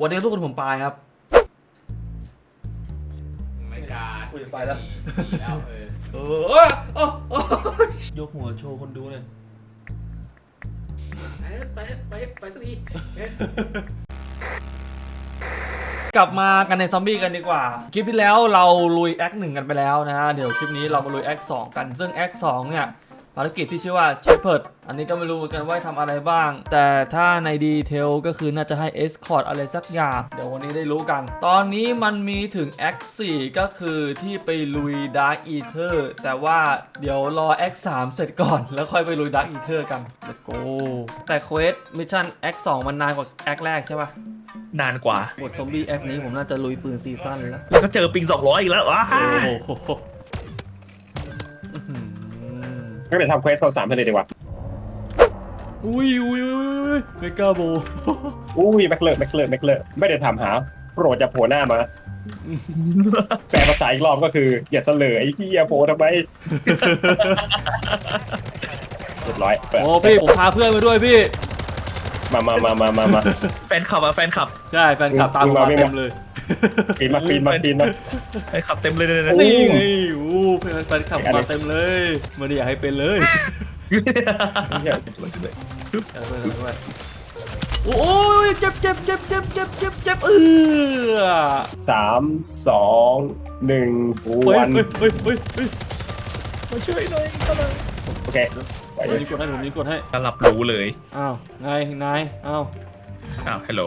วันนี้ทุกคนผมปายครับ ไม่กล้าคุยไปแล้ว หนีหนีแล้วเออเออเอยเอยเอยยกหัวโชว์คนดูเลยไปไปไปไปสักทีเอ๊ะกลับมากันในซอมบี้กันดีกว่า คลิปที่แล้วเราลุยแอคหนึ่งกันไปแล้วนะฮะ เดี๋ยวคลิปนี้เรามาลุยแอคสองกัน ซึ่งแอคสองเนี่ย ภารกิจที่ชื่อว่าเชฟเพิร์ดอันนี้ก็ไม่รู้เหมือนกันว่าทำอะไรบ้าง แต่ถ้าในดีเทลก็คือน่าจะให้เอสคอร์ดอะไรสักอย่าง เดี๋ยววันนี้ได้รู้กัน ตอนนี้มันมีถึงแอค4ก็คือที่ไปลุยดาร์กอีเทอร์แต่ว่าเดี๋ยวรอแอค3เสร็จก่อน แล้วค่อยไปลุยดาร์กอีเทอร์กัน let's go แต่เควสมิชชั่นแอค2มันนานกว่าแอคแรกใช่ปะนานกว่าบทซอมบี้แอคนี้ผมน่าจะลุยปืนซีซั่นแล้วแล้วก็เจอปิง200อีกแล้วว้าโอ้โห ก็ไปทำเควสโทรสามเท่านี้ดีกว่าอุ้ยอุ้ยอุ้ยอุ้ยไม่กล้าโบอุ้ยแม็กเลอร์แม็กเลอร์แม็กเลอร์ไม่ได้ทำหาโปรดจะโผล่หน้ามา แปลภาษาอีกรอบก็คือ อย่าเสลอไอ้เหี้ยโผล่ทำไมเรียบร้อยเปิดโอ้พี่ผมพาเพื่อนมาด้วยพี่ มามามามามามาแฟนคลับอะแฟนคลับ ใช่แฟนคลับตามผมมาวิ่งมาเต็มเลย ปีนมาปีนมาปีนมาแฟนคลับเต็มเลยเลยนะโอ้นี่ไงโอ้แฟนแฟนคลับมาเต็มเลยไม่ได้อยากให้เป็นเลยเอาไปเอาไปโอ้ยเจ็บเจ็บเจ็บเจ็บเจ็บเจ็บเจ็บเออสามสองหนึ่งเฮ้วัยนเฮ้ยเฮ้ยเฮ้ยเฮ้ยมาช่วยหน่อยก็เลยโอเคไปผมนี่กดให้ผมนี่กดให้ก็รับรู้เลยอ้าวไงนายอ้าวอ้าวฮัลโหล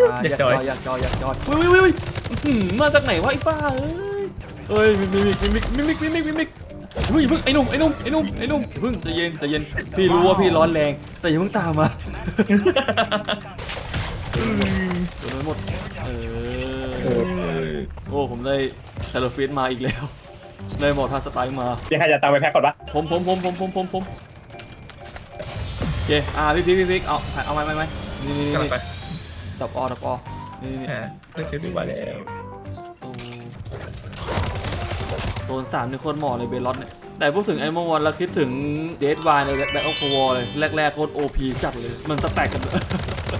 อ่าอเด็กยากจจออย ยอยากจอยอยากจอยวิววิววิวอื้อหือมาจากไหนวะไอ้ป้าเอ้ยเอ้ยมิมิมิมิมิมิมิมิมิมิเฮ้ยอย่าเพิ่งไอ้หนุ่มไอ้หนุ่มไอ้หนุ่มไอ้หนุ่มอย่าเพิ่งใจเย็นใจเย็นพี่รู้ว่าพี่ร้อนแรง แต่อย่าเพิ่งตามมาโดนไปหมดเออโอ้ผมได้เทเลฟิตมาอีกแล้วได้หมอทาสไตล์มา เดี๋ยวใครจะตามไปแพ็กก่อนปะผมผมผมผมผมผมผมโอเคอ่าพี่พี่พี่พี่เอาเอาไหมไหมไหมนี่นี่กำลันี่งไป ดับออดับออนี่นี่อ่าเรื่องเซฟตี้มาแล้วโซนสามนี่โคตรเหมาะเลยเบลล็อตเนี่ย แต่พูดถึงไอ้เมื่อวันเราคิดถึงเดดวายในแบ็คออฟวอร์เลย แรกๆโคตรโอพีจัดเลย มันสแต็กกันเลย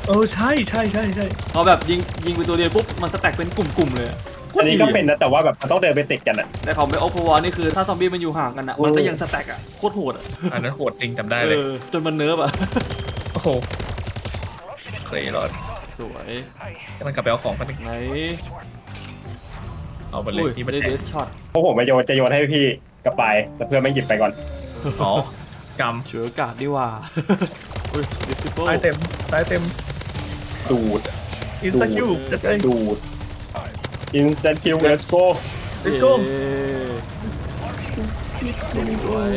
เออใช่ใช่ใช่ใช่พอแบบยิงยิงไปตัวเดียวปุ๊บ มันสแต็กเป็นกลุ่มๆเลยอะโคตอัรนดีนี้ก็เป็นนะแต่ว่าแบบมันต้องเดินไปติดกันอะ แต่ของแบ็คออฟวอร์นี่คือถ้าซอมบี้มันอยู่ห่างกันอะมันก็ยังสแต็กอะโคตรโหดอะอันนั้นโหดจริงจำได้เอเลยอจนมันเนิร์ฟอะโอ้โหเคยรอด สวยกำลังกลับไปเอาของกันไหนเอาไปเลยอุ้ยที่มันได้แทเดงดช็อตเพราะผมมาโยนจะโยนให้พี่กับไปแต่เพื่อนไม่หยิบไปก่อน อ๋อกเฉืออากาศดีว่าอุ้ยดิสซิโก้ำซ้ายเต็มซ้ายเต็มดูด อินสกิลจะได้ดูด instant kill let's go Let's go สวย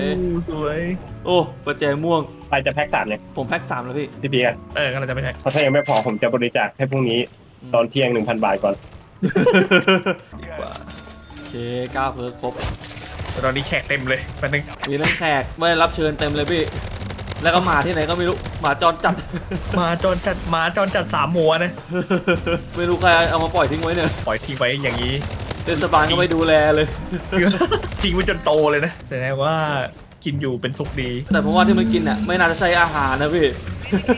สวยโอ้ประแจม่วง ไปจะแพ็กสามเลยผมแพ็คสามแล้วพี่ พี่พีกันเออกำลังจะไปแทงเพราะถ้ายังไม่พอผมจะบริจาคให้พรุ่งนี้ตอนเที่ยง1,000บาทก่อนดีกว่าโอเคก้าเพิร์ครบแต่ตอนนี้แขกเต็มเลยแป๊บนึงมีทั้งแขกไม่ได้รับเชิญเต็มเลยพี่ แล้วก็หมาที่ไหนก็ไม่รู้หมาจรจัด มาจอนจัดมาจอนจัดสามหัวนะ ไม่รู้ใครเอามาปล่อยทิ้งไว้เนี่ย ปล่อยทิ้งไว้อย่างนี้ เทศบาลก็ไม่ดูแลเลย ทิ้งไว้จนโตเลยนะแสดงว่ากินอยู่เป็นสุขดี แต่ผมว่าที่มันกินอะไม่น่าจะใช่อาหารนะพี่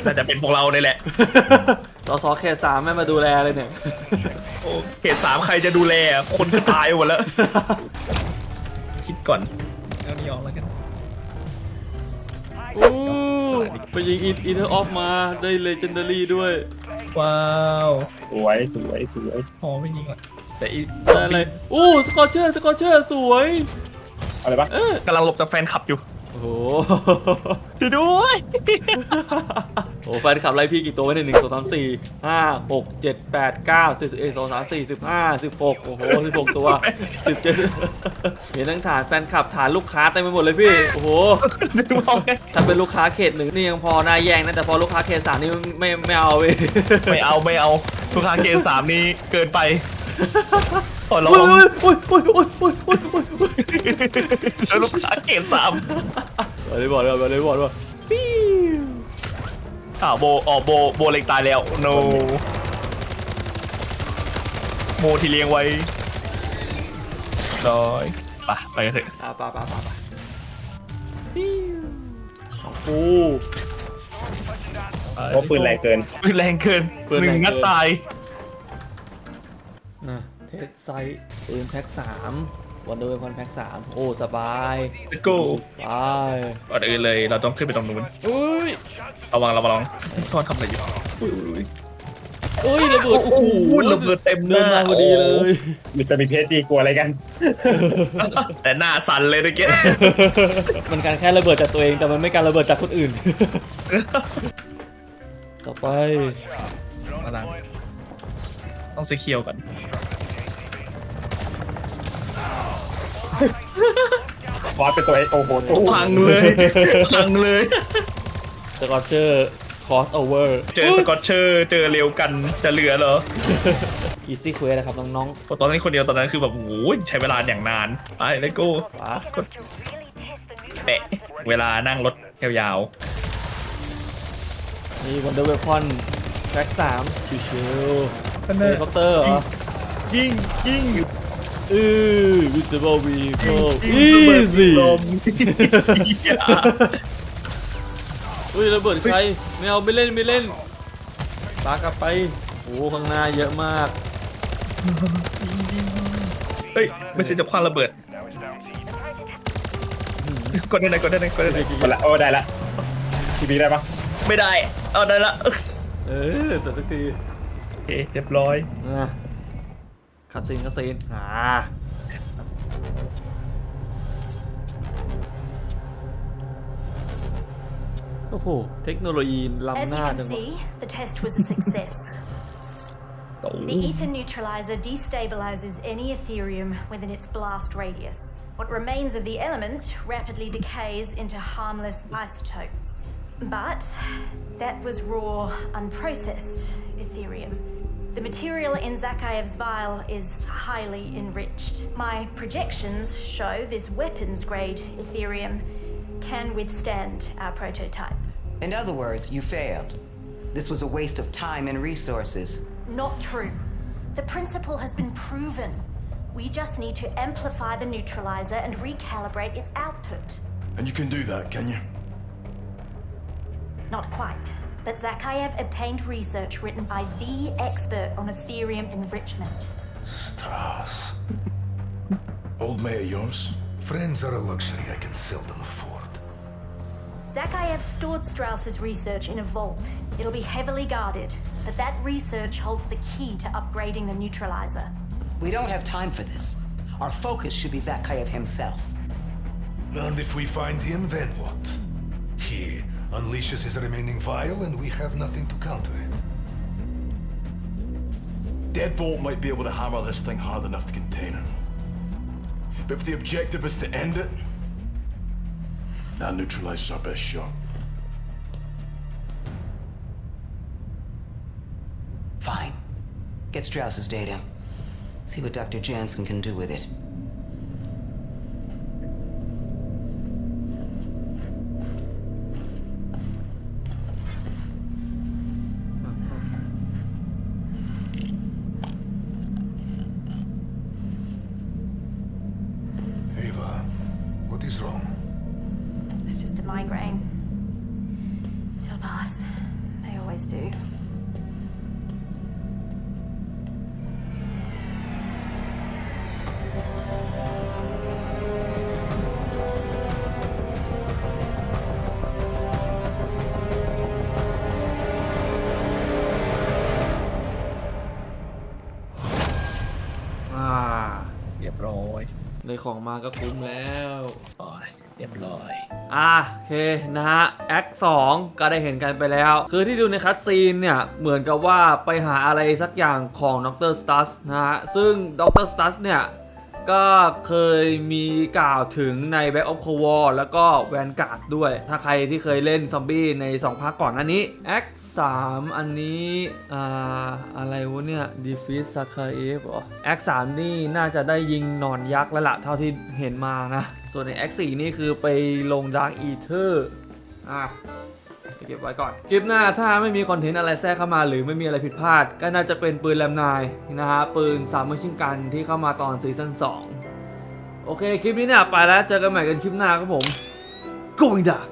น่าจะเป็นพวกเราเลยแหละ สสเขตสามไม่มาดูแลเลยเนี่ย โอ้เขตสามใครจะดูแลอะคนก็ตายหมดแล้ว คิดก่อนเอานี่ออกแล้วกัน โอ้สวัสดีไปยิงอินเทอร์ออฟมาได้เลเจนดารี่ด้วย ว้าว สวยสวยสวยพอไม่ยิงละ แต่อีได้อะไรอู้สกอร์เชอร์สกอร์เชอร์สวย อะไรปะเออกำลังหลบจากแฟนคลับอยู่ โอ้โหช่วยด้วยโอ้แฟนขับไล่พี่กี่ตัวไว้ในยหนึ่งสองสามสี่ห้าหกเจ็ดแปดเก้าสิบเอ็ดสองสามสี่สิบห้าสิบหกโอ้โหสิบหกตัวสิบเจ็ดเห็นทั้งฐานแฟนคลับฐานลูกค้าเต็มไปหมดเลยพี่ โอ้โหดูมองไงถ้าเป็นลูกค้าเขตหนึ่งนี่ยังพอน่าแย่งนะแต่พอลูกค้าเขตสามนี่ไม่ไม่เอาเว้ย ไม่เอาไม่เอาลูกค้าเกณฑ์สามนี้เกินไป ขอร้ออุ้งยอุ้ยอุ้ยอุ้ยอุ้ยอุ้ยอุ้ยอุ้ยแล้วลูกค้าเกณฑ์สามไปเลยบอกเลยไปเลยบอกเลยอ่าวโบอ๋อโบโบเล็กตายแล้ว no โมที่เลี้ยงไว้ร้อยไปไปกันเถอะอะไปไปไปไปโอ้โหเพราะปืนแรงเกินปืนแรงเกินปืนหแรงนึ่งเกินนัดตาย เทสไซส์ปืนแพ็คสามวันเดอร์เวพอนแพ็คสามโอ้ สบาย let's go ไปก่อนอื่นเลยเราต้องขึ้นไปตรงนู้นอุ้ยระวังระวังซ่อนทำอะไรอยู่อุ้ยอุ้ยระเบิดโอ้โหระเบิดเต็มหเดินน้ามาพอดีเลยมีจะมีเพชรดีกลัวอะไรกัน แต่หน้าสั่นเลยตะเกียมันการแค่ระเบิดจากตัวเองแต่มันไม่การระเบิดจากคนอื่น ต่อไปมาลังต้องเซเคียวก่อน คอสเป็นตัวเองโอ้โหตู้พังเลยพังเลยสกอตเชอร์คอสโอเวอร์เจอสกอตเชอร์เจอเร็วกันจะเหลือเหรออีซี่เควสนะครับน้องเพราะตอนนี้คนเดียวตอนนั้นคือแบบโอ้ยใช้เวลาอย่างนานไปเลยกูๆว้าแปะเวลานั่งรถยาวนี่วันเดอร์เวพอนแพ็คสามชิวๆๆเฮลิคอปเตอร์เหรอยิงยิง อือ visible vehicle easy ลมอุ้ยระเบิดใครไม่เอาไม่เล่นไม่เล่นปากลับไปโอ้ข้างหน้าเยอะมาก เฮ้ย ไม่ใช่จะคว้างระเบิด กดได้ไหนกดได้ไหนกดได้ไหนหมดละโอ้ได้ละทีวีได้ปะไม่ได้ เอาได้ละ เออเสร็จสักทีโอเคเรียบร้อยอะ คัดซีนคัดซีนอ่าโอ้โห เทคโนโลยีล้ำ As ห you น้า can จังวะ see, the test was a success. โอ้ the ether neutralizer destabilizes any Ethereum within its blast radius. What remains of the element rapidly decays into harmless isotopes. But that was raw, unprocessed Ethereum. The material in Zakhaev's vial is highly enriched. My projections show this weapons grade Ethereum can withstand our prototype. In other words, you failed. This was a waste of time and resources. Not true. The principle has been proven. We just need to amplify the neutralizer and recalibrate its output. And you can do that, can you? Not quite. But Zakayev obtained research written by the expert on Ethereum enrichment. Strauss. Old mate of yours? Friends are a luxury I can seldom afford. Zakayev stored Strauss's research in a vault. It'll be heavily guarded, but that research holds the key to upgrading the neutralizer. We don't have time for this. Our focus should be Zakayev himself. And if we find him, then what? He unleashes his remaining vial and we have nothing to counter it. Deadbolt might be able to hammer this thing hard enough to contain it. But if the objective is to end it, that neutralizes our best shot. Fine. Get Strauss's data. See what Dr. Jansen can do with it. Just a migraine. It'll pass. They always do. Ah. อ่าเรียบร้อย ได้ของมาก็คุ้มแล้ว โอ้ยเรียบร้อย อะโอเคนะฮะแอคสองก็ได้เห็นกันไปแล้ว คือที่ดูในคัตซีนเนี่ย เหมือนกับว่าไปหาอะไรสักอย่างของดรสตัสนะฮะ ซึ่งดรสตัสเนี่ย ก็เคยมีกล่าวถึงใน Back of Cold War แล้วก็แวนการ์ดด้วย ถ้าใครที่เคยเล่นซอมบี้ใน 2ภาคก่อนหน้านี้แอค3อันนี้อ่าอะไรวะเนี่ย Defeat s a k a e v เหรอแอค3นี่น่าจะได้ยิงนอนยักษ์แล้วละเท่าที่เห็นมานะ ส่วนใน X4 นี่คือไปลง Dark Ether อะเก็บไว้ก่อน คลิปหน้าถ้าไม่มีคอนเทนต์อะไรแทรกเข้ามาหรือไม่มีอะไรผิดพลาด ก็น่าจะเป็นปืนแรมนายนะฮะ ปืนสามมชิงกันที่เข้ามาตอนซีซั่น2 โอเค คลิปนี้เนี่ยไปแล้ว เจอกันใหม่กันคลิปหน้าครับผม Going Dark